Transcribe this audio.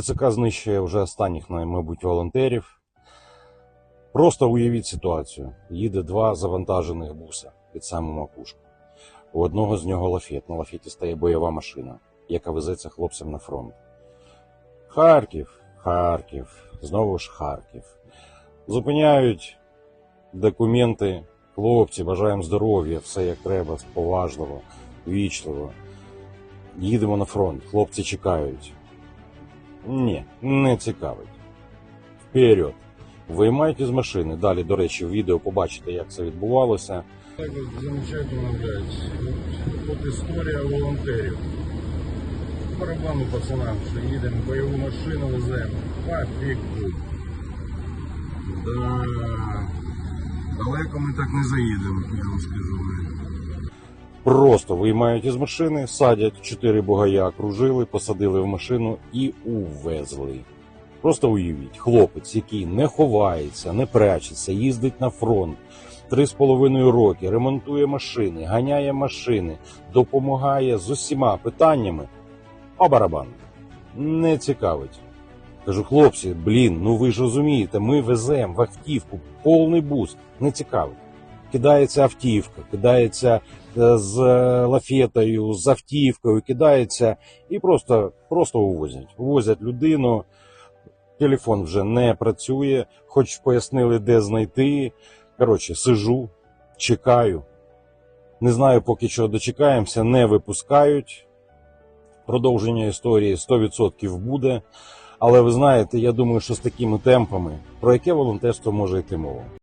ТЦК знищує вже останніх, мабуть, волонтерів. Просто уявіть ситуацію. Їде два завантажених буса під саму макушку. У одного з нього лафет. На лафеті стає бойова машина, яка везеться хлопцям на фронт. Харків, Харків, знову ж Харків. Зупиняють документи. Хлопці, бажаємо здоров'я, все як треба, поважливо, вічливо. Їдемо на фронт, хлопці чекають. Ні, не цікавить. Вперед. Виймають з машини. Далі, до речі, в відео побачите, як це відбувалося. Так от замечательно, блядь. От, от історія волонтерів. Барабану пацанам, що їдемо, бойову машину веземо. Пофігу. Да. Далеко ми так не заїдемо, я вам скажу. Просто виймають із машини, садять чотири бугая, окружили, посадили в машину і увезли. Просто уявіть, хлопець, який не ховається, не прячеться, їздить на фронт три з половиною роки, ремонтує машини, ганяє машини, допомагає з усіма питаннями. А барабан не цікавить. Кажу, хлопці, блін, ну ви ж розумієте, ми веземо в автівку повний бус, не цікавить. Кидається автівка, кидається з е, лафетою, з автівкою, кидається і просто, просто увозять. Увозять людину, телефон вже не працює, хоч пояснили, де знайти. Коротше, сижу, чекаю. Не знаю, поки що дочекаємося, не випускають. Продовження історії 100% буде. Але ви знаєте, я думаю, що з такими темпами, про яке волонтерство може йти мова?